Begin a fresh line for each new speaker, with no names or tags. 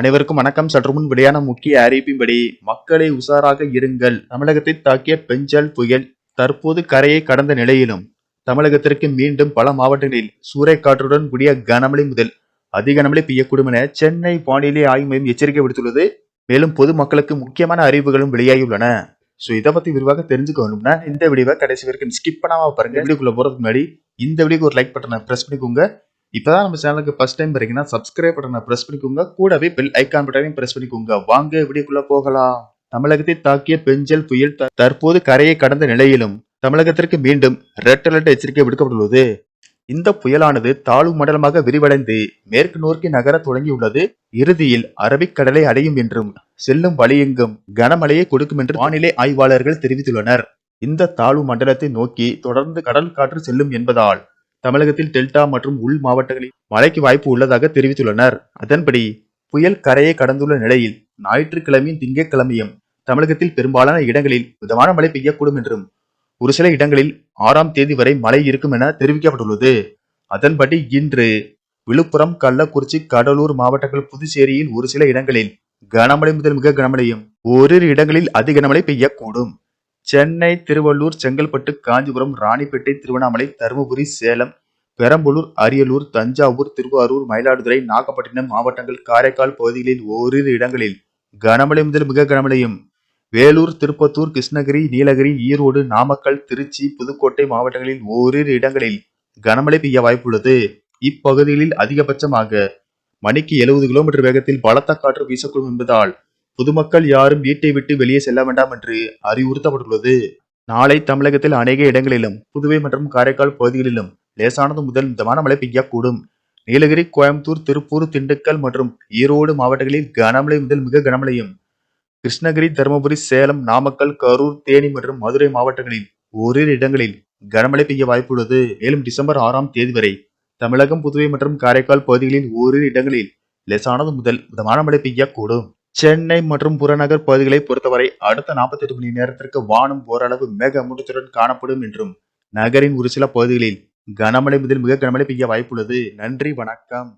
அனைவருக்கும் வணக்கம். சற்று முன் வெளியான முக்கிய அறிவிப்பின்படி மக்களை உஷாராக இருங்கள். தமிழகத்தை தாக்கிய பெஞ்சல் புயல் தற்போது கரையை கடந்த நிலையிலும் தமிழகத்திற்கு மீண்டும் பல மாவட்டங்களில் சூறைக்காற்றுடன் கூடிய கனமழை முதல் அதிக கனமழை பெய்யக்கூடும் என சென்னை வானிலை ஆய்வு மையம் எச்சரிக்கை விடுத்துள்ளது. மேலும் பொதுமக்களுக்கு முக்கியமான அறிவுகளும் வெளியாகியுள்ளன. ஸோ இதை பத்தி விரிவாக தெரிஞ்சுக்கணும்னா இந்த வீடியோவை கடைசி வரைக்கும் ஸ்கிப் பண்ணாம பாருங்க. வீடியோக்குள்ள போறதுக்கு முன்னாடி இந்த வீடியோக்கு ஒரு லைக் பட்டனை பிரஸ் பண்ணிக்கோங்க. இப்பதான் நம்ம சேனலுக்கு ஃபஸ்ட் டைம் வரீங்கன்னா சப்ஸ்கிரைப் பட்டனை ப்ரெஸ் பண்ணிக்கோங்க. கூடவே பெல் ஐக்கான் பட்டனையும் பிரஸ் பண்ணிக்கோங்க. வாங்க வீடியோக்குள்ள போகலாம். தமிழகத்தை தாக்கிய பெஞ்சல் புயல் த- தற்போது கரையை கடந்த நிலையிலும் தமிழகத்திற்கு மீண்டும் ரெட் அலர்ட் எச்சரிக்கை விடுக்கப்பட்டுள்ளது. இந்த புயலானது தாழ்வு மண்டலமாக விரிவடைந்து மேற்கு நோக்கி நகர தொடங்கியுள்ளது. இறுதியில் அரபிக்கடலை அடையும் என்றும் செல்லும் வழியெங்கும் கனமழையை கொடுக்கும் என்று வானிலை ஆய்வாளர்கள் தெரிவித்துள்ளனர். இந்த தாழ்வு மண்டலத்தை நோக்கி தொடர்ந்து கடல் காற்று செல்லும் என்பதால் தமிழகத்தில் டெல்டா மற்றும் உள் மாவட்டங்களில் மழைக்கு வாய்ப்பு உள்ளதாக தெரிவித்துள்ளனர். அதன்படி புயல் கரையை கடந்துள்ள நிலையில் ஞாயிற்றுக்கிழமையும் திங்கட்கிழமையும் தமிழகத்தில் பெரும்பாலான இடங்களில் மிதமான மழை பெய்யக்கூடும் என்றும் ஒரு சில இடங்களில் ஆறாம் தேதி வரை மழை இருக்கும் என தெரிவிக்கப்பட்டுள்ளது. அதன்படி இன்று விழுப்புரம் கள்ளக்குறிச்சி கடலூர் மாவட்டங்கள் புதுச்சேரியில் ஒரு சில இடங்களில் கனமழை முதல் மிக கனமழையும் ஓரிரு இடங்களில் அதிக கனமழை பெய்யக்கூடும். சென்னை திருவள்ளூர் செங்கல்பட்டு காஞ்சிபுரம் ராணிப்பேட்டை திருவண்ணாமலை தருமபுரி சேலம் பெரம்பலூர் அரியலூர் தஞ்சாவூர் திருவாரூர் மயிலாடுதுறை நாகப்பட்டினம் மாவட்டங்கள் காரைக்கால் பகுதிகளில் ஓரிரு இடங்களில் கனமழை முதல் மிக கனமழையும். வேலூர் திருப்பத்தூர் கிருஷ்ணகிரி நீலகிரி ஈரோடு நாமக்கல் திருச்சி புதுக்கோட்டை மாவட்டங்களில் ஓரிரு இடங்களில் கனமழை பெய்ய வாய்ப்புள்ளது. இப்பகுதிகளில் அதிகபட்சமாக மணிக்கு எழுபது கிலோமீட்டர் வேகத்தில் பலத்த காற்று வீசக்கூடும் என்பதால் பொதுமக்கள் யாரும் வீட்டை விட்டு வெளியே செல்ல வேண்டாம் என்று அறிவுறுத்தப்பட்டுள்ளது. நாளை தமிழகத்தில் அநேக இடங்களிலும் புதுவை மற்றும் காரைக்கால் பகுதிகளிலும் லேசானது முதல் மிதமான மழை பெய்யக்கூடும். நீலகிரி கோயம்புத்தூர் திருப்பூர் திண்டுக்கல் மற்றும் ஈரோடு மாவட்டங்களில் கனமழை முதல் மிக கனமழையும். கிருஷ்ணகிரி தருமபுரி சேலம் நாமக்கல் கரூர் தேனி மற்றும் மதுரை மாவட்டங்களில் ஓரிரு இடங்களில் கனமழை பெய்ய வாய்ப்புள்ளது. மேலும் டிசம்பர் ஆறாம் தேதி வரை தமிழகம் புதுவை மற்றும் காரைக்கால் பகுதிகளில் ஓரிரு இடங்களில் லேசானது முதல் மிதமான மழை பெய்யக்கூடும். சென்னை மற்றும் புறநகர் பகுதிகளை பொறுத்தவரை அடுத்த 48 மணி நேரத்திற்கு வானம் ஓரளவு மேகமூட்டத்துடன் காணப்படும் என்றும் நகரின் ஒரு சில பகுதிகளில் கனமழை முதல் மிக கனமழை பெய்ய வாய்ப்புள்ளது. நன்றி வணக்கம்.